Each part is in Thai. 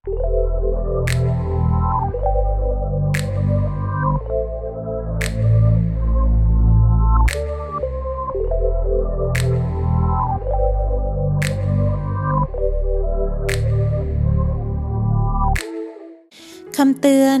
คำเตือน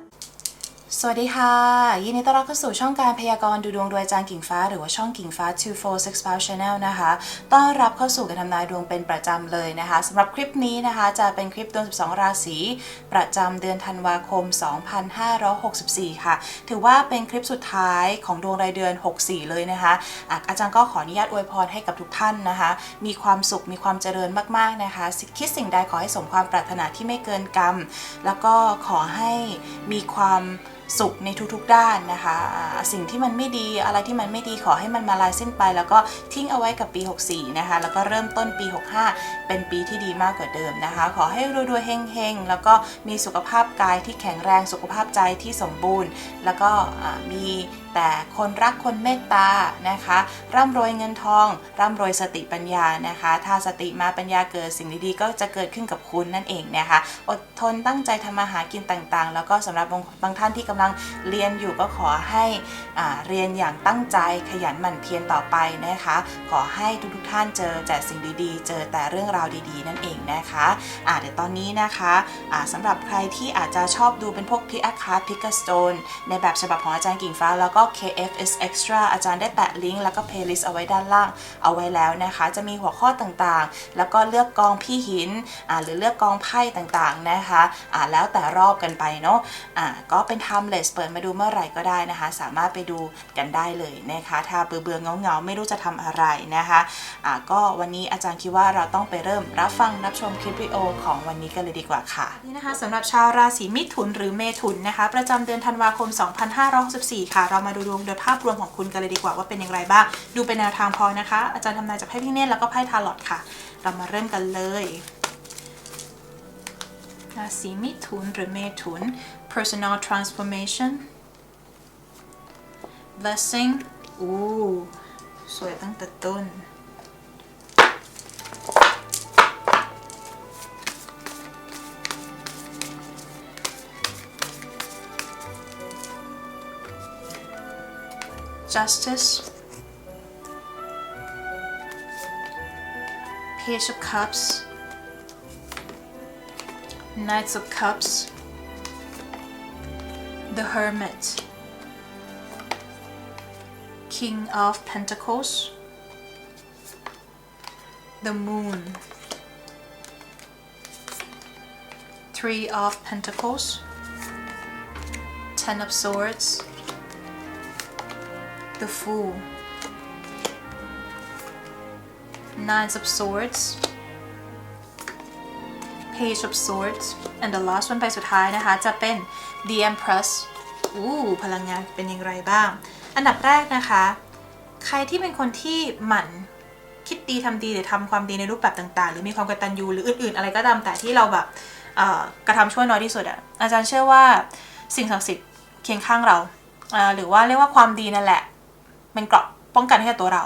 สวัสดีค่ะ ยินดีต้อนรับเข้าสู่ช่องการพยากรณ์ดูดวงโดยอาจารย์กิ่งฟ้า หรือว่าช่องกิ่งฟ้า 246 Channel นะคะ ต้อนรับเข้าสู่การทำนายดวงเป็นประจำเลยนะคะสำหรับคลิปนี้นะคะจะเป็นคลิปดวง 12 ราศีประจำเดือนธันวาคม 2564 ค่ะ ถือว่าเป็นคลิปสุดท้ายของดวงรายเดือน 64 เลยนะคะอะอาจารย์ก็ขออนุญาตอวยพรให้กับทุกท่านนะคะ มีความสุขมีความเจริญมากๆนะคะคิดสิ่งใดขอให้สมความปรารถนาที่ไม่เกินกรรม แล้วก็ขอให้มีความ สุขในทุกๆด้านนะคะ สิ่งที่มันไม่ดีอะไรที่มันไม่ดีขอให้มันมาลายสิ้นไป แล้วก็ทิ้งเอาไว้กับปี 64 นะคะ แล้วก็เริ่มต้นปี 65 เป็นปีที่ดีมากกว่าเดิมนะคะ ขอให้รวยๆเฮงๆ แล้วก็มีสุขภาพกายที่แข็งแรงสุขภาพใจที่สมบูรณ์ แล้วก็มีแต่คนรักคนเมตตานะคะ ร่ำรวยเงินทอง ร่ำรวยสติปัญญานะคะ ถ้าสติมาปัญญาเกิดสิ่งดีๆก็จะเกิดขึ้นกับคุณนั่นเองนะคะ อดทนตั้งใจทำมาหากินต่างๆ แล้วก็สำหรับบางบางท่านที่กำลังเรียนอยู่ก็ขอให้อ่าเรียนอย่างตั้งใจขยันหมั่นเพียรต่อไปนะคะ ขอให้ทุกๆท่านเจอแต่สิ่งดีๆ เจอแต่เรื่องราวดีๆ นั่นเองนะคะอ่าเดี๋ยวตอนนี้นะคะอ่าสำหรับใครที่อาจจะชอบดูเป็นพวกพิอาคาร์พิกสโตนในแบบฉบับของอาจารย์กิ่งฟ้าแล้วก็็ KFS Extra อาจารย์ได้แปะลิงก์แล้วก็ playlist เอาไว้ด้านล่างเอาไว้แล้วนะคะ จะมีหัวข้อต่างๆ แล้วก็เลือกกองพี่หินหรือเลือกกองไพ่ต่างๆนะคะแล้วแต่รอบกันไปเนาะอ่าก็เป็น timeless เปิดมาดูเมื่อไหร่ก็ได้นะคะ สามารถไปดูกันได้เลยนะคะ ถ้าเบื่อเบื่อๆเงาไม่รู้จะทำอะไรนะคะอ่าก็วันนี้อาจารย์คิดว่าเราต้องไปเริ่มรับฟังรับชมคลิปวิดีโอของวันนี้กันเลยดีกว่าค่ะนี่นะคะสำหรับชาวราศีมิถุนหรือเมถุนนะคะ ประจำเดือนธันวาคม 2564 ค่ะ เรามาดูดวงโดยภาพรวมของคุณกันเลยดีกว่าว่าเป็นอย่างไรบ้าง ดูเป็นแนวทางพอนะคะ อาจารย์ทำนายจากไพ่พิเนตแล้วก็ไพ่ทาร์ลอตค่ะ เรามาเริ่มกันเลยราศีมิถุนหรือเมถุน personal transformation blessing อู้สวยตั้งแต่ต้น justice page of cups knights of cups the hermit king of pentacles the moon three of pentacles ten of swords the Fool Nines of Swords Page of Swords and the last one ใบสุดท้ายนะคะ จะเป็น The Empress อู้พลังงานเป็นอย่างไรบ้าง อันดับแรกนะคะ ใครที่เป็นคนที่หมั่นคิดดีทำดีหรือทำความดีในรูปแบบต่างๆ หรือมีความกตัญญูหรืออื่นๆ อะไรก็ตามแต่ที่เราแบบกระทำชั่วน้อยที่สุดอะอาจารย์เชื่อว่าสิ่งศักดิ์สิทธิ์เคียงข้างเรา หรือว่าเรียกว่าความดีนั่นแหละ เป็นเกราะป้องกันให้กับตัวเรา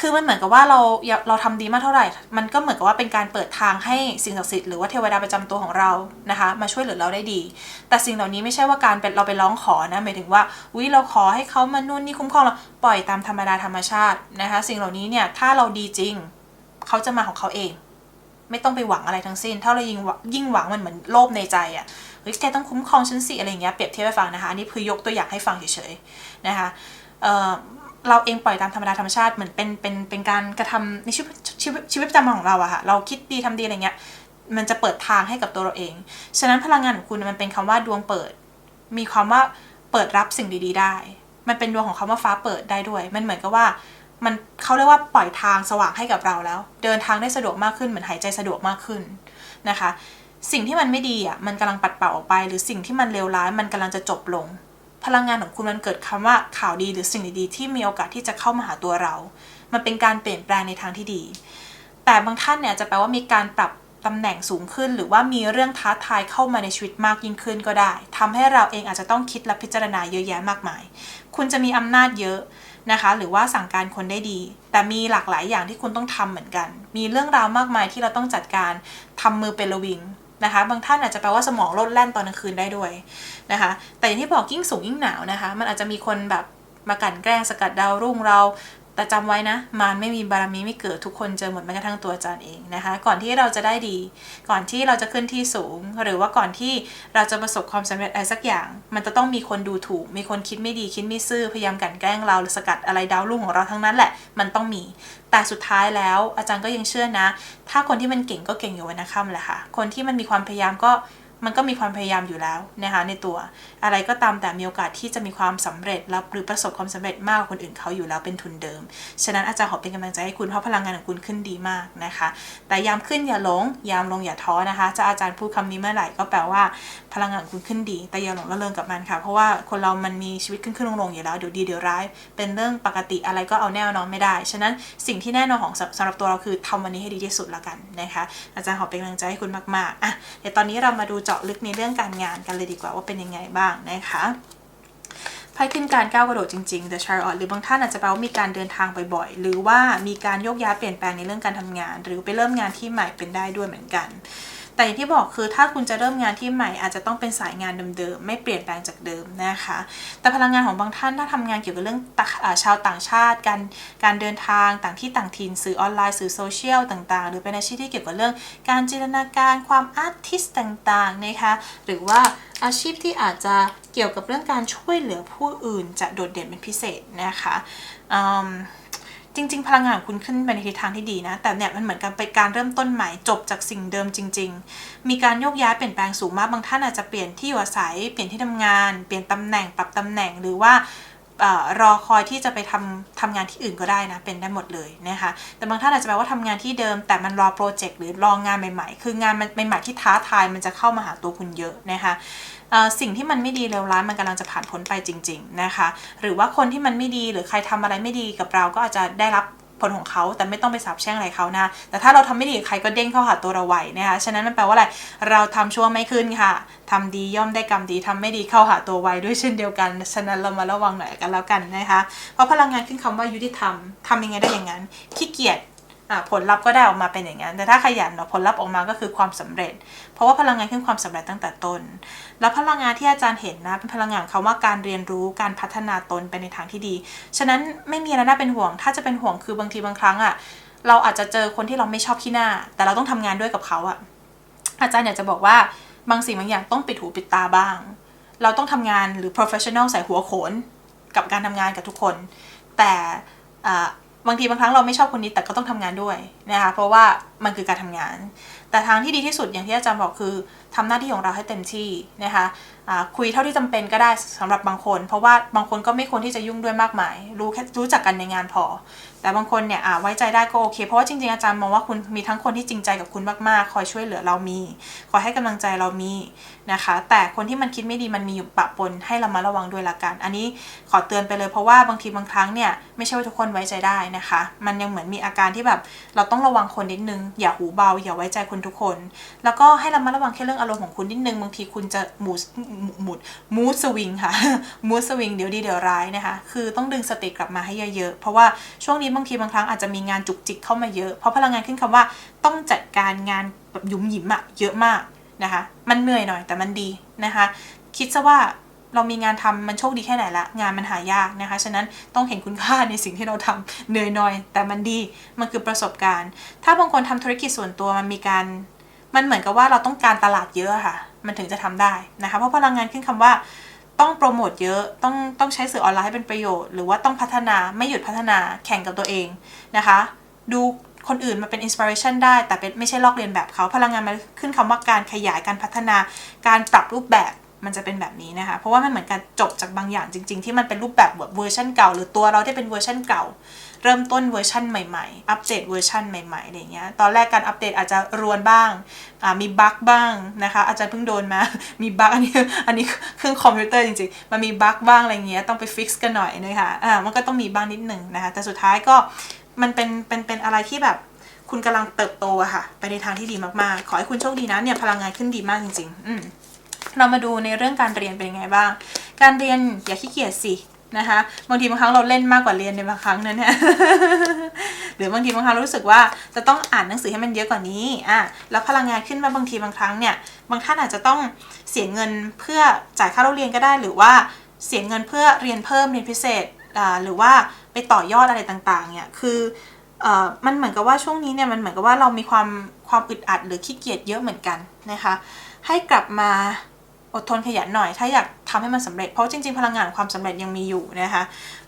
คือมันเหมือนกับว่าเราเราทำดีมากเท่าไหร่ มันก็เหมือนกับว่าเป็นการเปิดทางให้สิ่งศักดิ์สิทธิ์หรือว่าเทวดาประจำตัวของเรานะคะ มาช่วยเหลือเราได้ดี แต่สิ่งเหล่านี้ไม่ใช่ว่าการเป็นเราไปร้องขอนะหมายถึงว่าวิเราขอให้เขามานู่นนี่คุ้มครองเราปล่อยตามธรรมดาธรรมชาตินะคะ สิ่งเหล่านี้เนี่ยถ้าเราดีจริงเขาจะมาของเขาเองไม่ต้องไปหวังอะไรทั้งสิ้น ถ้าเรายิ่งยิ่งหวังมันเหมือนโลภในใจอะ่ะ เฮ้ยแกต้องคุ้มครองฉันสิอะไรเงี้ย เปรียบเทียบให้ฟังนะคะ อันนี้คือยกตัวอย่างให้ฟังเฉยๆนะคะ เเราเองปล่อยตามธรรมดาธรรมชาติเหมือนเป็นเป็นเป็นการกระทำในชีวิตชีวิตชีวิตประจำวันของเราอะค่ะ เราคิดดีทำดีอะไรเงี้ย มันจะเปิดทางให้กับตัวเราเอง ฉะนั้นพลังงานของคุณมันเป็นคำว่าดวงเปิด มีความว่าเปิดรับสิ่งดี ๆ ได้ มันเป็นดวงของคำว่าฟ้าเปิดได้ด้วย มันเหมือนกับว่ามันเขาเรียกว่าปล่อยทางสว่างให้กับเราแล้ว เดินทางได้สะดวกมากขึ้นเหมือนหายใจสะดวกมากขึ้นนะคะ สิ่งที่มันไม่ดีอะมันกำลังปัดเป่าออกไป หรือสิ่งที่มันเลวร้ายมันกำลังจะจบลง พลังงานของคุณมันเกิดคำว่าข่าวดีหรือสิ่งดีๆที่มีโอกาสที่จะเข้ามาหาตัวเรา มันเป็นการเปลี่ยนแปลงในทางที่ดี แต่บางท่านเนี่ยจะแปลว่ามีการปรับตำแหน่งสูงขึ้น หรือว่ามีเรื่องท้าทายเข้ามาในชีวิตมากยิ่งขึ้นก็ได้ทำให้เราเองอาจจะต้องคิดและพิจารณาเยอะแยะมากมาย คุณจะมีอำนาจเยอะนะคะ หรือว่าสั่งการคนได้ดี แต่มีหลากหลายอย่างที่คุณต้องทำเหมือนกัน มีเรื่องราวมากมายที่เราต้องจัดการทำมือเป็นระวิง นะคะบางท่านอาจจะแปลว่าสมองลดแล่นตอนกลางคืนได้ด้วยนะคะ แต่อย่างที่บอกยิ่งสูงยิ่งหนาวนะคะ มันอาจจะมีคนแบบมากันแกล้งสกัดดาวรุ่งเรา แต่จำไว้นะ มารไม่มีบารมีไม่เกิดทุกคนเจอหมดแม้กระทั่งตัวอาจารย์เองนะคะ ก่อนที่เราจะได้ดี ก่อนที่เราจะขึ้นที่สูง หรือว่าก่อนที่เราจะประสบความสำเร็จอะไรสักอย่าง มันจะต้องมีคนดูถูก มีคนคิดไม่ดีคิดไม่ซื่อพยายามกลั่นแกล้งเราหรือสกัดอะไรดาวรุ่งของเราทั้งนั้นแหละ มันต้องมี แต่สุดท้ายแล้วอาจารย์ก็ยังเชื่อนะ ถ้าคนที่มันเก่งก็เก่งอยู่วันนะค่ำแหละค่ะ คนที่มันมีความพยายามก็ มันก็มีความพยายามอยู่แล้วนะคะในตัว อะไรก็ตามแต่มีโอกาสที่จะมีความสำเร็จรับหรือประสบความสำเร็จมากกว่าคนอื่นเขาอยู่แล้วเป็นทุนเดิม ฉะนั้นอาจารย์ขอเป็นกำลังใจให้คุณเพราะพลังงานของคุณขึ้นดีมากนะคะ แต่ยามขึ้นอย่าหลงยามลงอย่าท้อนะคะจะอาจารย์พูดคำนี้เมื่อไหร่ก็แปลว่าพลังงานของคุณขึ้นดี แต่อย่าหลงละเลงกับมันค่ะ เพราะว่าคนเรามันมีชีวิตขึ้นขึ้นลงลงอยู่แล้วเดี๋ยวดีเดี๋ยวร้าย เป็นเรื่องปกติอะไรก็เอาแน่นอนไม่ได้ ฉะนั้นสิ่งที่แน่นอนของสำหรับตัวเราคือทำวันนี้ให้ดีที่สุดละกันนะคะ อาจารย์ขอเป็นกำลังใจให้คุณมากๆอะเดี๋ยวตอนนี้เรามาดูเจาะลึกในเรื่องการงานกันเลยดีกว่าว่าเป็นยังไงบ้างนะคะไพ่ขึ้นการก้าวกระโดดจริงๆ The Chariot หรือบางท่านอาจจะแปลว่ามีการเดินทางบ่อยๆ หรือว่ามีการโยกย้ายเปลี่ยนแปลงในเรื่องการทำงาน หรือไปเริ่มงานที่ใหม่เป็นได้ด้วยเหมือนกัน แต่อย่างที่บอกคือถ้าคุณจะเริ่มงานที่ใหม่อาจจะต้องเป็นสายงานเดิมๆ ไม่เปลี่ยนแปลงจากเดิมนะคะ แต่พลังงานของบางท่านถ้าทำงานเกี่ยวกับเรื่องอชาวต่างชาติ การการเดินทางต่างที่ต่างถิ่นสื่อออนไลน์สื่อโซเชียลต่างๆ หรือเป็นอาชีพที่เกี่ยวกับเรื่อง การจินตนาการความอาร์ติสต่างๆนะคะหรือว่าอาชีพที่อาจจะเกี่ยวกับเรื่องการช่วยเหลือผู้อื่นจะโดดเด่นเป็นพิเศษนะคะอืม จริง ๆ พลังงานของคุณขึ้นไปในทิศทางที่ดีนะ แต่เนี่ยมันเหมือนกันเป็นการเริ่มต้นใหม่จบจากสิ่งเดิมจริง ๆ มีการโยกย้ายเปลี่ยนแปลงสูงมากบางท่านอาจจะเปลี่ยนที่อยู่อาศัย เปลี่ยนที่ทำงาน เปลี่ยนตำแหน่งปรับตำแหน่งหรือว่า รอคอยที่จะไปทำทำงานที่อื่นก็ได้นะ เป็นได้หมดเลยนะคะ แต่บางท่านอาจจะแปลว่าทำงานที่เดิม แต่มันรอโปรเจกต์หรือรองานใหม่ๆ คืองานใหม่ๆที่ท้าทายมันจะเข้ามาหาตัวคุณเยอะนะคะสิ่งที่มันไม่ดีเลวร้ายมันกำลังจะผ่านพ้นไปจริง ๆนะคะ หรือว่าคนที่มันไม่ดีหรือใครทำอะไรไม่ดีกับเราก็อาจจะได้รับ ผลของเขาแต่ไม่ต้องไปสาบแช่งอะไรเขานะ แต่ถ้าเราทำไม่ดีใครก็เด้งเข้าหาตัวเราไวนะคะฉะนั้นมันแปลว่าอะไรเราทำชั่วไม่ขึ้นค่ะทำดีย่อมได้กรรมดีทำไม่ดีเข้าหาตัวไวด้วยเช่นเดียวกันฉะนั้นเรามาระวังหน่อยกันแล้วกันนะคะเพราะพลังงานขึ้นคำว่ายุติธรรมทำยังไงได้อย่างนั้นขี้เกียจ ผลลัพธ์ก็ได้ออกมาเป็นอย่างนั้น แต่ถ้าขยันเนาะผลลัพธ์ออกมาก็คือความสำเร็จ เพราะว่าพลังงานขึ้นความสำเร็จตั้งแต่ต้น แล้วพลังงานที่อาจารย์เห็นนะเป็นพลังงานเขาว่าการเรียนรู้การพัฒนาตนไปในทางที่ดี ฉะนั้นไม่มีอะไรน่าเป็นห่วง ถ้าจะเป็นห่วงคือบางทีบางครั้งอะ่ะเราอาจจะเจอคนที่เราไม่ชอบขี้หน้า แต่เราต้องทำงานด้วยกับเขาอะ่ะอาจารย์อยากจะบอกว่าบางสิ่งบางอย่างต้องปิดหูปิดตาบ้าง เราต้องทำงานหรือ professional ใส่หัวโขนกับการทำงานกับทุกคน แต่ บางทีบางครั้งเราไม่ชอบคนนี้แต่ก็ต้องทำงานด้วยนะคะเพราะว่ามันคือการทำงาน แต่ทางที่ดีที่สุดอย่างที่อาจารย์บอกคือทำหน้าที่ของเราให้เต็มที่นะคะอ่าคุยเท่าที่จำเป็นก็ได้สำหรับบางคน เพราะว่าบางคนก็ไม่ควรที่จะยุ่งด้วยมากมาย รู้แค่รู้จักกันในงานพอ แต่บางคนเนี่ยไว้ใจได้ก็โอเค เพราะว่าจริงๆอาจารย์มองว่าคุณมีทั้งคนที่จริงใจกับคุณมากๆ คอยช่วยเหลือเรามี คอยให้กำลังใจเรามีนะคะ แต่คนที่มันคิดไม่ดีมันมีอยู่ปะปนให้เรามาระวังด้วยละกัน อันนี้ขอเตือนไปเลย เพราะว่าบางทีบางครั้งเนี่ยไม่ใช่ว่าทุกคนไว้ใจได้นะคะ มันยังเหมือนมีอาการที่แบบเราต้องระวังคนนิดนึงอย่าหูเบา อย่าไว้ใจคนทุกคน แล้วก็ให้รามาระวังแค่เรื่องอารมณ์ของคุณนิดนึงบางทีคุณจะหมูหมุดมูสวิงค่ะมูสวิงเดี๋ยวดีเดี๋ยวร้ายนะคะ คือต้องดึงสติกลับมาให้เยอะๆ เพราะว่าช่วงนี้บางทีบางครั้งอาจจะมีงานจุกจิกเข้ามาเยอะ เพราะพลังงานขึ้นคำว่าต้องจัดการงานแบบยุ่มหยิมอะเยอะมากนะคะ มันเหนื่อยหน่อยแต่มันดีนะคะ คิดซะว่า เรามีงานทำมันโชคดีแค่ไหนละ งานมันหายากนะคะ ฉะนั้นต้องเห็นคุณค่าในสิ่งที่เราทำเหนื่อยหน่อย แต่มันดี มันคือประสบการณ์ ถ้าบางคนทำธุรกิจส่วนตัวมันมีการ มันเหมือนกับว่าเราต้องการตลาดเยอะค่ะ มันถึงจะทำได้นะคะ เพราะพลังงานขึ้นคำว่าต้องโปรโมทเยอะ ต้องต้องใช้สื่อออนไลน์ให้เป็นประโยชน์ หรือว่าต้องพัฒนาไม่หยุดพัฒนาแข่งกับตัวเองนะคะ ดูคนอื่นมาเป็นอินสปิเรชันได้ แต่เป็นไม่ใช่ลอกเลียนแบบเขา พลังงานมันขึ้นคำว่าการขยายการพัฒนา การปรับรูปแบบ มันจะเป็นแบบนี้นะคะ เพราะว่ามันเหมือนการจบจากบางอย่างจริง ๆ ที่มันเป็นรูปแบบแบบเวอร์ชันเก่า หรือตัวเราที่เป็นเวอร์ชันเก่า เริ่มต้นเวอร์ชันใหม่ๆ อัปเดตเวอร์ชันใหม่ๆอะไรเงี้ย ตอนแรกการอัปเดตอาจจะรวนบ้างอ่ามีบั๊กบ้างนะคะ อาจจะเพิ่งโดนมา มีบั๊กอันนี้ อันนี้เครื่องคอมพิวเตอร์จริงๆ มันมีบั๊กบ้างอะไรเงี้ย ต้องไปฟิกซ์กันหน่อยนะคะอ่ามันก็ต้องมีบ้างนิดหนึ่งนะคะ แต่สุดท้ายก็มันเป็นเป็นเป็นอะไรที่แบบคุณกำลังเติบโตอะค่ะ ไปในทางที่ดีมากๆ ขอให้คุณโชคดีนะเนี่ยพลังงานขึ้นดีมากจริง ๆ อืม เรามาดูในเรื่องการเรียนเป็นยังไงบ้าง การเรียนอย่าขี้เกียจสินะคะบางทีบางครั้งเราเล่นมากกว่าเรียนในบางครั้งนั้นเนี่ยหรือบางทีบางครั้งรารู้สึกว่าจะต้องอ่านหนังสือให้มันเยอะกว่านี้อะแล้วพลังงานขึ้นมาบางทีบางครั้งเนี่ยบางท่านอาจจะต้องเสียเงินเพื่อจ่ายค่าเล่าเรียนก็ได้ หรือว่าเสียเงินเพื่อเรียนเพิ่มเรียนพิเศษอ่าหรือว่าไปต่อยอดอะไรต่างๆเนี่ยคือเอ่อมันเหมือนกับว่าช่วงนี้เนี่ยมันเหมือนกับว่าเรามีความความอึดอัดหรือขี้เกียจเยอะเหมือนกันนะคะให้กลับมา อดทนขยันหน่อย ถ้าอยากทำให้มันสำเร็จ เพราะจริงๆ พลังงานความสำเร็จยังมีอยู่นะคะ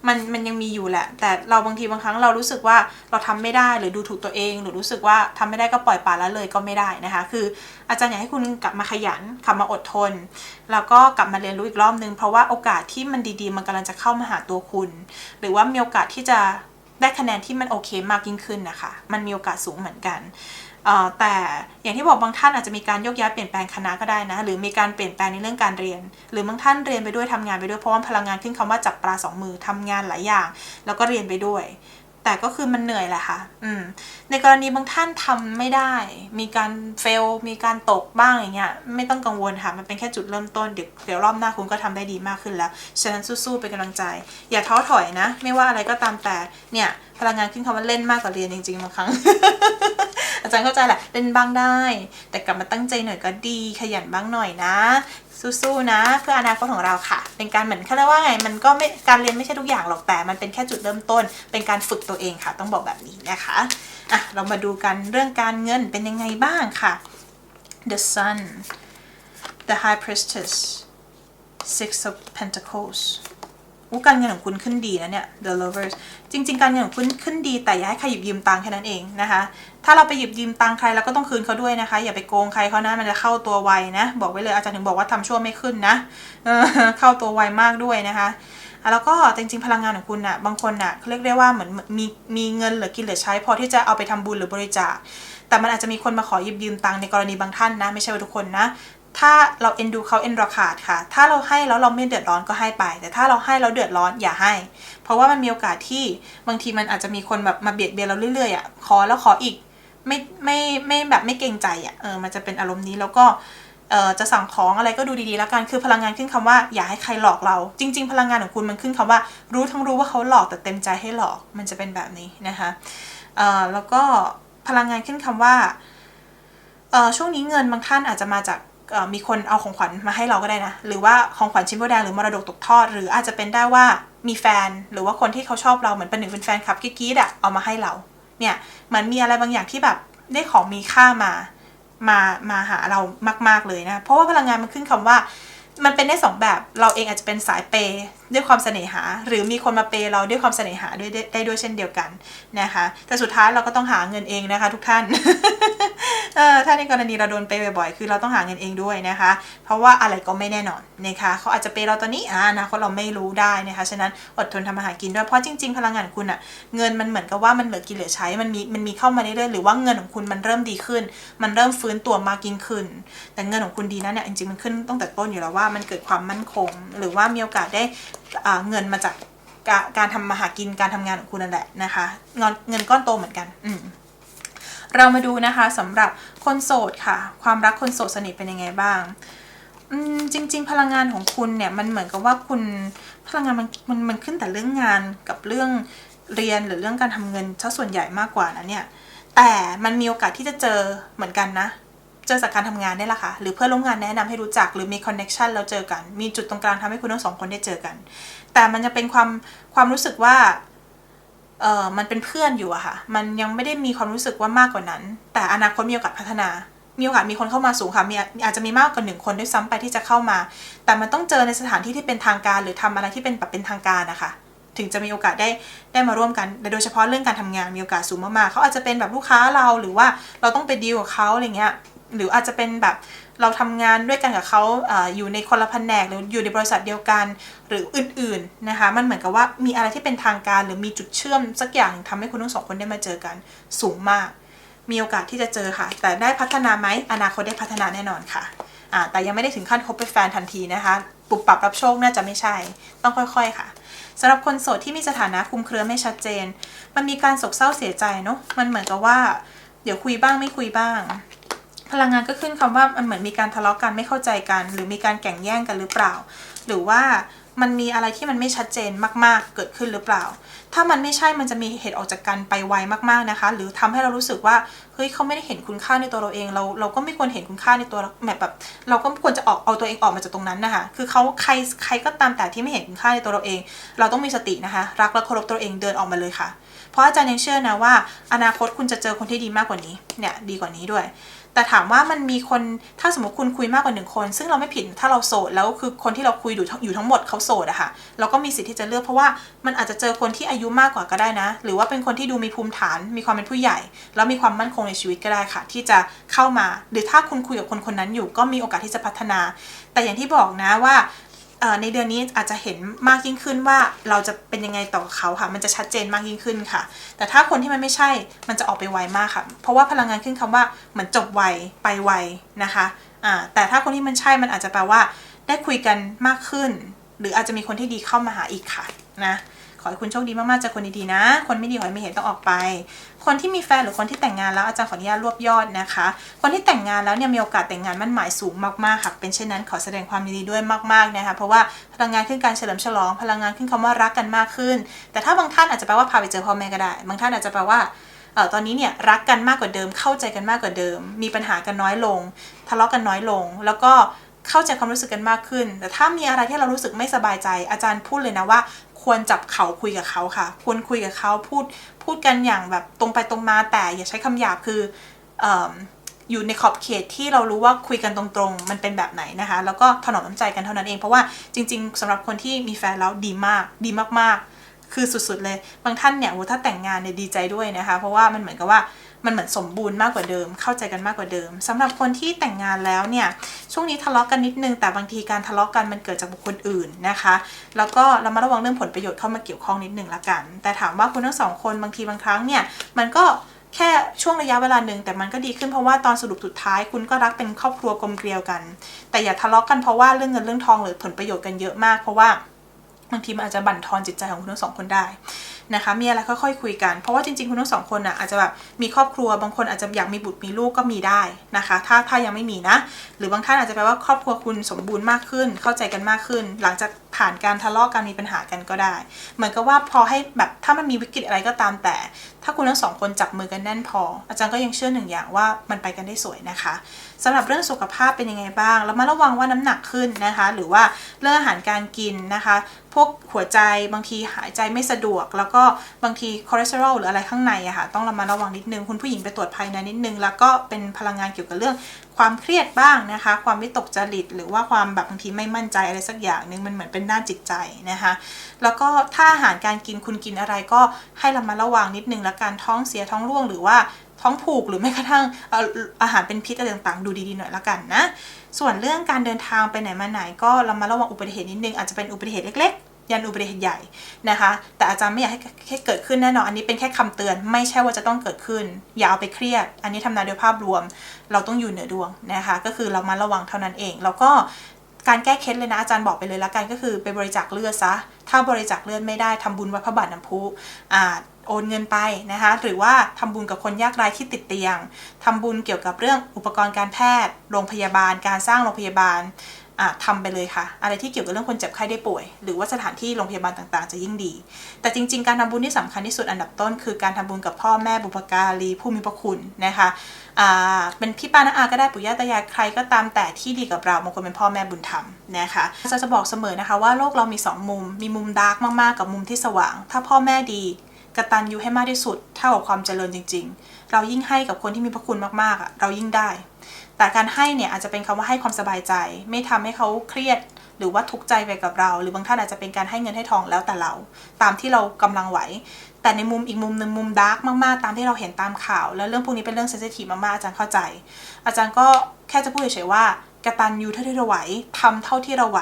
มันมันยังมีอยู่แหละ แต่เราบางทีบางครั้งเรารู้สึกว่าเราทำไม่ได้หรือดูถูกตัวเอง หรือรู้สึกว่าทำไม่ได้ก็ปล่อยปละละเลยก็ไม่ได้นะคะ คืออาจารย์อยากให้คุณกลับมาขยันกลับมาอดทน แล้วก็กลับมาเรียนรู้อีกรอบนึง เพราะว่าโอกาสที่มันดีๆ มันกำลังจะเข้ามาหาตัวคุณ หรือว่ามีโอกาสที่จะได้คะแนนที่มันโอเคมากยิ่งขึ้นนะคะ มันมีโอกาสสูงเหมือนกัน แต่อย่างที่บอกบางท่านอาจจะมีการยกย้ายเปลี่ยนแปลงคณะก็ได้นะ หรือมีการเปลี่ยนแปลงในเรื่องการเรียน หรือบางท่านเรียนไปด้วยทำงานไปด้วยเพราะว่าพลังงานขึ้นคำว่าจับปลาสองมือทำงานหลายอย่าง แล้วก็เรียนไปด้วย แต่ก็คือมันเหนื่อยแหละค่ะอืมในกรณีบางท่านทำไม่ได้ มีการเฟล มีการตกบ้างอย่างเงี้ยไม่ต้องกังวลค่ะมันเป็นแค่จุดเริ่มต้นเดี๋ยวเดี๋ยวรอบหน้าคุณก็ทำได้ดีมากขึ้นแล้วฉะนั้นสู้ๆเป็นกำลังใจ อย่าท้อถอยนะ ไม่ว่าอะไรก็ตามแต่เนี่ยพลังงานขึ้นคำว่าเล่นมากกว่าเรียนจริงๆบางครั้ง อาจารย์เข้าใจแหละเล่นบ้างได้ แต่กลับมาตั้งใจหน่อยก็ดี ขยันบ้างหน่อยนะ สู้ๆนะ เพื่ออนาคตของเราค่ะ เป็นการเหมือนเขาเรียกว่าไงมันก็ไม่การเรียนไม่ใช่ทุกอย่างหรอกแต่ มันเป็นแค่จุดเริ่มต้น เป็นการฝึกตัวเองค่ะ ต้องบอกแบบนี้นะคะอะเรามาดูกันเรื่องการเงินเป็นยังไงบ้างค่ะ The Sun The High Priestess Six of Pentacles อู้การเงินของคุณขึ้นดีนะเนี่ย The Lovers จริง ๆ การเงินของคุณขึ้นดี แต่อย่าให้ใครหยิบยืมตังค์แค่นั้นเองนะคะ ถ้าเราไปหยิบยืมตังค์ใครเราก็ต้องคืนเขาด้วยนะคะ อย่าไปโกงใครเขานะมันจะเข้าตัวไวนะ บอกไว้เลยอาจารย์ถึงบอกว่าทำชั่วไม่ขึ้นนะเออเข้าตัวไวมากด้วยนะคะแล้วก็จริงๆ พลังงานของคุณน่ะบางคนน่ะเขาเรียกได้ว่าเหมือนมีมีเงินเหลือกินเหลือใช้ พอที่จะเอาไปทำบุญหรือบริจาคแต่มันอาจจะมีคนมาขอหยิบยืมตังค์ในกรณีบางท่านนะ ไม่ใช่ว่าทุกคนนะ ถ้าเราเอ็นดูเขาเอ็นราขาดค่ะ ถ้าเราให้แล้วเราไม่เดือดร้อนก็ให้ไป แต่ถ้าเราให้แล้วเดือดร้อนอย่าให้ เพราะว่ามันมีโอกาสที่บางทีมันอาจจะมีคนแบบมาเบียดเบียนเราเรื่อยๆอะขอแล้วขออีกไม่ไม่ไม่แบบไม่เกรงใจอะเออมันจะเป็นอารมณ์นี้แล้วก็เออจะสั่งของอะไรก็ดูดีๆแล้วกันคือพลังงานขึ้นคำว่าอย่าให้ใครหลอกเรา จริง ๆ พลังงานของคุณมันขึ้นคำว่า รู้ทั้งรู้ว่าเขาหลอกแต่เต็มใจให้หลอกมันจะเป็นแบบนี้นะคะเออแล้วก็พลังงานขึ้นคำว่าเออช่วงนี้เงินบางท่านอาจจะมาจาก มีคนเอาของขวัญมาให้เราก็ได้นะ หรือว่าของขวัญชิ้นโบแดงหรือมรดกตกทอด หรืออาจจะเป็นได้ว่ามีแฟนหรือว่าคนที่เขาชอบเราเหมือนเป็นหนึ่งเป็นแฟนคลับกิ๊ดๆอะเอามาให้เรา เนี่ยเหมือนมีอะไรบางอย่างที่แบบได้ของมีค่ามามามาหาเรามาก ๆเลยนะ เพราะว่าพลังงานมันขึ้นคำว่า มันเป็นได้สองแบบเราเองอาจจะเป็นสายเปย์ด้วยความเสน่หา หรือมีคนมาเปย์เราด้วยความเสน่หาด้วยได้ด้วยเช่นเดียวกันนะคะ แต่สุดท้ายเราก็ต้องหาเงินเองนะคะ ทุกท่าน เออถ้าในกรณีเราโดนเปบ่อยๆ คือเราต้องหาเงินเองด้วยนะคะ เพราะว่าอะไรก็ไม่แน่นอนนะคะเขาอาจจะเปย์เราตอนนี้อ่านะเขาเราไม่รู้ได้นะคะ ฉะนั้นอดทนทำมาหากินด้วย เพราะจริง ๆ พลังงานคุณอะเงินมันเหมือนกับว่ามันเหลือกินเหลือใช้ มันมีมันมีเข้ามาเรื่อยๆ หรือว่าเงินของคุณมันเริ่มดีขึ้น มันเริ่มฟื้นตัวมากยิ่งขึ้น แต่เงินของคุณดีนะเนี่ยจริงๆมันขึ้นตั้งแต่ต้นอยู่แล้วว่ามันเกิดความมั่นคง หรือว่ามีโอกาสได้เงินมาจากกาการทำมาหากินการทำงานของคุณนั่นแหละนะคะเงินเงินก้อนโตเหมือนกัน อืม เรามาดูนะคะสำหรับคนโสดค่ะ ความรักคนโสดสนิทเป็นยังไงบ้างจริง ๆ พลังงานของคุณเนี่ยมันเหมือนกับว่าคุณพลังงานมันมันมันขึ้นแต่เรื่องงานกับเรื่องเรียนหรือเรื่องการทำเงินซะส่วนใหญ่มากกว่านะเนี่ยแต่มันมีโอกาสที่จะเจอเหมือนกันนะ เจอจากการทำงานนี่แหละค่ะ หรือเพื่อนร่วมงานแนะนำให้รู้จักหรือมีคอนเน็ชันแล้วเจอกัน มีจุดตรงกลางทำให้คุณทั้งสองคนได้เจอกัน แต่มันจะเป็นความความรู้สึกว่า เออมันเป็นเพื่อนอยู่อะค่ะ มันยังไม่ได้มีความรู้สึกว่ามากกว่านั้น แต่อนาคตมีโอกาสพัฒนา มีโอกาสมีคนเข้ามาสูงค่ะ มีอาจจะมีมากกว่าหนึ่งคนด้วยซ้ำไปที่จะเข้ามา แต่มันต้องเจอในสถานที่ที่เป็นทางการ หรือทำอะไรที่เป็นแบบเป็นทางการนะคะ ถึงจะมีโอกาสได้ได้มาร่วมกันโดยเฉพาะเรื่องการทำงานมีโอกาสสูงมากๆเขาอาจจะเป็นแบบลูกค้าเราหรือว่าเราต้องไปดีลกับเขาอะไรเงี้ย หรืออาจจะเป็นแบบเราทำงานด้วยกันกับเขาอยู่ในคนละแผนกหรืออยู่ในบริษัทเดียวกันหรืออื่นๆนะคะ มันเหมือนกับว่ามีอะไรที่เป็นทางการหรือมีจุดเชื่อมสักอย่างทำให้คุณทั้งสองคนได้มาเจอกันสูงมาก มีโอกาสที่จะเจอค่ะ แต่ได้พัฒนาไหมอนาคตได้พัฒนาแน่นอนค่ะแต่ยังไม่ได้ถึงขั้นคบเป็นแฟนทันทีนะคะปุบปรับรับโชคน่าจะไม่ใช่ ต้องค่อยๆค่ะสำหรับคนโสดที่มีสถานะคุมเครือไม่ชัดเจน มันมีการโศกเศร้าเสียใจเนาะมันเหมือนกับว่า เดี๋ยวคุยบ้างไม่คุยบ้าง พลังงานก็ขึ้นคำว่ามันเหมือนมีการทะเลาะกันไม่เข้าใจกัน หรือมีการแข่งแย่งกันหรือเปล่า หรือว่ามันมีอะไรที่มันไม่ชัดเจนมาก ๆ เกิดขึ้นหรือเปล่า ถ้ามันไม่ใช่มันจะมีเหตุออกจากกันไปไวมากๆนะคะ หรือทำให้เรารู้สึกว่าเฮ้ยเขาไม่ได้เห็นคุณค่าในตัวเราเอง เราเราก็ไม่ควรเห็นคุณค่าในตัวแบบแบบ เราก็ควรจะออกเอาตัวเองออกมาจากตรงนั้นนะคะคือเขาใครใครก็ตามแต่ที่ไม่เห็นคุณค่าในตัวเราเอง เราต้องมีสตินะคะ รักและเคารพตัวเองเดินออกมาเลยค่ะ เพราะอาจารย์ยังเชื่อนะว่า อนาคตคุณจะเจอคนที่ดีมากกว่านี้เนี่ยดีกว่านี้ด้วย แต่ถามว่ามันมีคนถ้าสมมติคุณคุยมากกว่าหนึ่งคน ซึ่งเราไม่ผิดถ้าเราโสดแล้วคือคนที่เราคุยอยู่ทั้งอยู่ทั้งหมดเขาโสดอะค่ะเราก็มีสิทธิ์ที่จะเลือกเพราะว่ามันอาจจะเจอคนที่อายุมากกว่าก็ได้นะ หรือว่าเป็นคนที่ดูมีภูมิฐานมีความเป็นผู้ใหญ่ แล้วมีความมั่นคงในชีวิตก็ได้ค่ะ ที่จะเข้ามา หรือถ้าคุณคุยกับคนคนนั้นอยู่ก็มีโอกาสที่จะพัฒนา แต่อย่างที่บอกนะว่า ในเดือนนี้อาจจะเห็นมากยิ่งขึ้นว่าเราจะเป็นยังไงต่อเขาค่ะ มันจะชัดเจนมากยิ่งขึ้นค่ะ แต่ถ้าคนที่มันไม่ใช่ มันจะออกไปไวมากค่ะ เพราะว่าพลังงานขึ้นคำว่าเหมือนจบไวไปไวนะคะะแต่ถ้าคนที่มันใช่ มันอาจจะแปลว่า ได้คุยกันมากขึ้น หรืออาจจะมีคนที่ดีเข้ามาหาอีกค่ะนะ ให้คุณโชคดีมากๆเจอคนดีๆนะ คนไม่ดีขอให้ม่เห็นต้องออกไป คนที่มีแฟนหรือคนที่แต่งงานแล้วอาจารย์ขออนุญาตรวบยอดนะคะ คนที่แต่งงานแล้วเนี่ยมีโอกาสแต่งงานมั่นหมายสูงมากๆค่ะเป็นเช่นนั้นขอแสดงความยินดีด้วยมากๆนะคะเพราะว่าพลังงานขึ้นการเฉลิมฉลอง พลังงานขึ้นคำว่ารักกันมากขึ้น แต่ถ้าบางท่านอาจจะแปลว่าพาไปเจอพ่อแม่ก็ได้ บางท่านอาจจะแปลว่าเออตอนนี้เนี่ยรักกันมากกว่าเดิม เข้าใจกันมากกว่าเดิม มีปัญหากันน้อยลง ทะเลาะกันน้อยลง แล้วก็เข้าใจความรู้สึกกันมากขึ้น แต่ถ้ามีอะไรที่เรารู้สึกไม่สบายใจอาจารย์พูดเลยนะว่า ควรจับเขาคุยกับเขาค่ะ ควรคุยกับเขาพูดพูดกันอย่างแบบตรงไปตรงมาแต่อย่าใช้คำหยาบคือออยู่ในขอบเขตที่เรารู้ว่าคุยกันตรงๆ มันเป็นแบบไหนนะคะ แล้วก็ถนอมน้ำใจกันเท่านั้นเองเพราะว่าจริง ๆสำหรับคนที่มีแฟนแล้วดีมาก ดีมากๆ คือสุดๆเลย บางท่านเนี่ยโหถ้าแต่งงานเนี่ยดีใจด้วยนะคะ เพราะว่ามันเหมือนกับว่า มันเหมือนสมบูรณ์มากกว่าเดิม เข้าใจกันมากกว่าเดิมสำหรับคนที่แต่งงานแล้วเนี่ยช่วงนี้ทะเลาะกันนิดนึง แต่บางทีการทะเลาะกันมันเกิดจากบุคคลอื่นนะคะ แล้วก็เรามาระวังเรื่องผลประโยชน์เข้ามาเกี่ยวข้องนิดนึงละกัน แต่ถามว่าคุณทั้งสองคนบางทีบางครั้งเนี่ยมันก็แค่ช่วงระยะเวลาหนึ่งแต่มันก็ดีขึ้นเพราะว่าตอนสรุปสุดท้ายคุณก็รักเป็นครอบครัวกลมเกลียวกัน แต่อย่าทะเลาะกันเพราะว่าเรื่องเงินเรื่องทองหรือผลประโยชน์กันเยอะมาก เพราะว่าบางทีมันอาจจะบั่นทอนจิตใจของคุณทั้งสองคนได้ นะคะมีอะไรค่อยๆคุยกัน เพราะว่าจริงๆคุณทั้งสองคนอะอาจจะแบบมีครอบครัวบางคนอาจจะอยากมีบุตรมีลูกก็มีได้นะคะ ถ้าถ้ายังไม่มีนะ หรือบางท่านอาจจะแปลว่าครอบครัวคุณสมบูรณ์มากขึ้น เข้าใจกันมากขึ้น หลังจากผ่านการทะเลาะกันมีปัญหากันก็ได้ เหมือนกับว่าพอให้แบบถ้ามันมีวิกฤตอะไรก็ตามแต่ ถ้าคุณทั้งสองคนจับมือกันแน่นพอ อาจารย์ก็ยังเชื่อหนึ่งอย่างว่ามันไปกันได้สวยนะคะสำหรับเรื่องสุขภาพเป็นยังไงบ้างแล้วมาระวังว่าน้ำหนักขึ้นนะคะ หรือว่าเรื่องอาหารการกินนะคะ พวกหัวใจบางทีหายใจไม่สะดวกแล้วก็บางทีคอเลสเตอรอลหรืออะไรข้างในอะค่ะต้องระมัดระวังนิดนึง คุณผู้หญิงไปตรวจภายในนิดนึง แล้วก็เป็นพลังงานเกี่ยวกับเรื่อง ความเครียดบ้างนะคะ ความวิตกจริต หรือว่าความแบบบางทีไม่มั่นใจอะไรสักอย่างหนึ่งมันเหมือนเป็นด้านจิตใจนะคะ แล้วก็ถ้าอาหารการกินคุณกินอะไรก็ให้ระมัดระวังนิดนึง แล้วการท้องเสียท้องร่วงหรือว่าท้องผูกหรือแม้กระทั่งเอ่อาหารเป็นพิษอะไรต่างๆ ดูดีๆหน่อยละกันนะ ส่วนเรื่องการเดินทางไปไหนมาไหนก็ระมัดระวังอุบัติเหตุนิดนึงอาจจะเป็นอุบัติเหตุเล็กๆ ยันอุบัติเหตุใหญ่นะคะ แต่อาจารย์ไม่อยากให้ให้เกิดขึ้นแน่นอน อันนี้เป็นแค่คำเตือน ไม่ใช่ว่าจะต้องเกิดขึ้น อย่าเอาไปเครียด อันนี้ทำนายโดยภาพรวม เราต้องอยู่เหนือดวงนะคะ ก็คือเรามาระวังเท่านั้นเอง แล้วก็การแก้เคล็ดเลยนะอาจารย์บอกไปเลยละกันก็คือไปบริจาคเลือดซะ ถ้าบริจาคเลือดไม่ได้ทำบุญวัดพระบาทน้ำพุอ่าโอนเงินไปนะคะ หรือว่าทำบุญกับคนยากไร้ที่ติดเตียงทำบุญเกี่ยวกับเรื่องอุปกรณ์การแพทย์ โรงพยาบาล การสร้างโรงพยาบาล ทำไปเลยค่ะ อะไรที่เกี่ยวกับเรื่องคนเจ็บไข้ได้ป่วย หรือว่าสถานที่โรงพยาบาลต่างๆ จะยิ่งดี แต่จริง ๆ การทำบุญที่สำคัญที่สุดอันดับต้น คือการทำบุญกับพ่อแม่บุพการีผู้มีพระคุณนะคะอ่าเป็นพี่ป้าน้าอาก็ได้ปู่ย่าตายายใครก็ตามแต่ที่ดีกับเราบางคนเป็นพ่อแม่บุญธรรมนะคะจะจะบอกเสมอนะคะว่าโลกเรามีสองมุม มีมุมดาร์กมากๆกับมุมที่สว่าง ถ้าพ่อแม่ดีกตัญญูให้มากที่สุดเท่ากับความเจริญจริง ๆ เรายิ่งให้กับคนที่มีพระคุณมากๆอะเรายิ่งได้ แต่การให้เนี่ยอาจจะเป็นคำว่าให้ความสบายใจ ไม่ทำให้เขาเครียดหรือว่าทุกข์ใจไปกับเรา หรือบางท่านอาจจะเป็นการให้เงินให้ทองแล้วแต่เรา ตามที่เรากำลังไหว แต่ในมุมอีกมุมหนึ่งมุมดาร์กมากๆ ตามที่เราเห็นตามข่าว แล้วเรื่องพวกนี้เป็นเรื่องเซนซิทีฟมากๆอาจารย์เข้าใจ อาจารย์ก็แค่จะพูดเฉยๆว่า กระตัญญูเท่าที่เราไหวทำเท่าที่เราไหว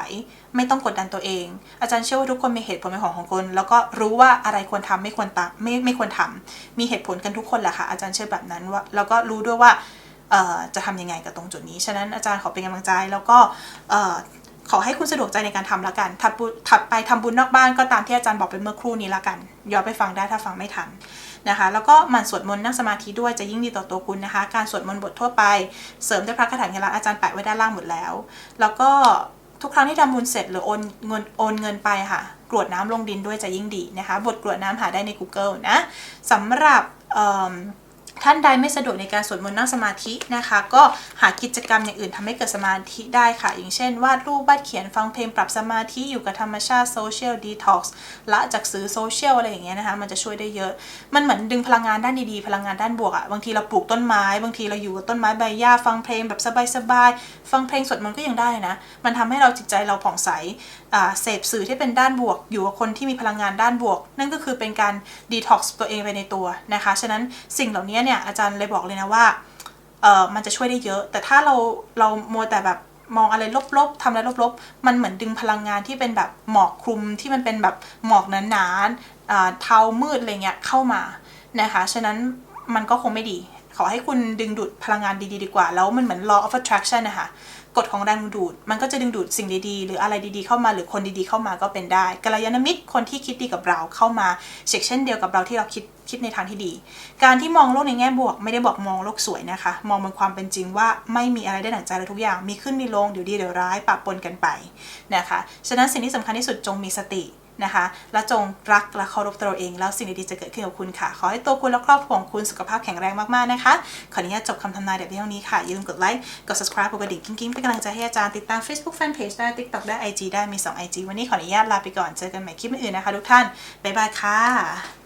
ไม่ต้องกดดันตัวเอง อาจารย์เชื่อว่าทุกคนมีเหตุผลเป็นของของคน แล้วก็รู้ว่าอะไรควรทำไม่ควรตามไม่ไม่ควรทำมีเหตุผลกันทุกคนแหละค่ะ อาจารย์เชื่อแบบนั้นว่าแล้วก็รู้ด้วยว่าจะทำยังไงกับตรงจุดนี้ ฉะนั้นอาจารย์ขอเป็นกำลังใจแล้วก็ขอให้คุณสะดวกใจในการทำละกันถัดถัดไปทำบุญนอกบ้านก็ตามที่อาจารย์บอกไปเมื่อครู่นี้ละกันย้อนไปฟังได้ถ้าฟังไม่ทัน นะคะ แล้วก็หมั่นสวดมนต์นั่งสมาธิด้วยจะยิ่งดีต่อตัวคุณนะคะ การสวดมนต์บททั่วไป เสริมด้วยพระคาถาเฮลักอาจารย์แปะไว้ด้านล่างหมดแล้ว แล้วก็ทุกครั้งที่ทำบุญเสร็จหรือโอนเงินโอนเงินไปค่ะ กรวดน้ำลงดินด้วยจะยิ่งดีนะคะ บทกรวดน้ำหาได้ใน Google นะสำหรับ ท่านใดไม่สะดวกในการสวดมนต์นั่งสมาธินะคะ ก็หากิจกรรมอย่างอื่นทำให้เกิดสมาธิได้ค่ะ อย่างเช่น วาดรูปวาดเขียนฟังเพลงปรับสมาธิอยู่กับธรรมชาติโซเชียลดีท็อกซ์ละจากสื่อโซเชียลอะไรอย่างเงี้ยนะคะ มันจะช่วยได้เยอะ มันเหมือนดึงพลังงานด้านดีๆ พลังงานด้านบวกอะบางทีเราปลูกต้นไม้ บางทีเราอยู่กับต้นไม้ใบหญ้าฟังเพลงแบบสบายๆฟังเพลงสวดมนต์ก็ยังได้นะ มันทำให้เราจิตใจเราผ่องใสเสพสื่อที่เป็นด้านบวก อยู่กับคนที่มีพลังงานด้านบวก นั่นก็คือเป็นการดีท็อกซ์ตัวเองไปในตัวนะคะ ฉะนั้นสิ่งเหล่านี้เนี่ยอาจารย์เลยบอกเลยนะว่าเออมันจะช่วยได้เยอะ แต่ถ้าเราเรามัวแต่แบบมองอะไรลบๆทำอะไรลบๆ มันเหมือนดึงพลังงานที่เป็นแบบหมอกคลุมที่มันเป็นแบบหมอกหนาๆเทามืดอะไรเงี้ยเข้ามานะคะ ฉะนั้นมันก็คงไม่ดี ขอให้คุณดึงดูดพลังงานดีๆดีกว่า แล้วมันเหมือน law of attraction นะคะ กฎของแรงดึงดูด มันก็จะดึงดูดสิ่งดีๆ หรืออะไรดีๆเข้ามาหรือคนดีๆเข้ามาก็เป็นได้กัลยาณมิตรคนที่คิดดีกับเราเข้ามาเช็คเช่นเดียวกับเราที่เราคิดคิดในทางที่ดี การที่มองโลกในแง่บวก ไม่ได้บอกมองโลกสวยนะคะ มองบนความเป็นจริงว่าไม่มีอะไรได้ดั่งใจเลยทุกอย่างมีขึ้นมีลงเดี๋ยวดีเดี๋ยวร้ายปะปนกันไปนะคะฉะนั้นสิ่งที่สำคัญที่สุดจงมีสติ นะคะ และจงรักและเคารพตัวเอง แล้วสิ่งดีๆจะเกิดขึ้นกับคุณค่ะ ขอให้ตัวคุณและครอบครัวของคุณสุขภาพแข็งแรงมากๆนะคะ ขออนุญาตจบคำทำนายแบบนี้เท่านี้ค่ะ อย่าลืมกดไลค์ กด subscribe กดกระดิ่งกิ๊งๆเป็นกำลังใจให้อาจารย์ติดตาม Facebook Fanpage ได้ TikTok ได้ IG ได้มี 2 IG วันนี้ขออนุญาตลาไปก่อนเจอกันใหม่คลิปอื่นๆนะคะ ทุกท่านบ๊ายบายค่ะ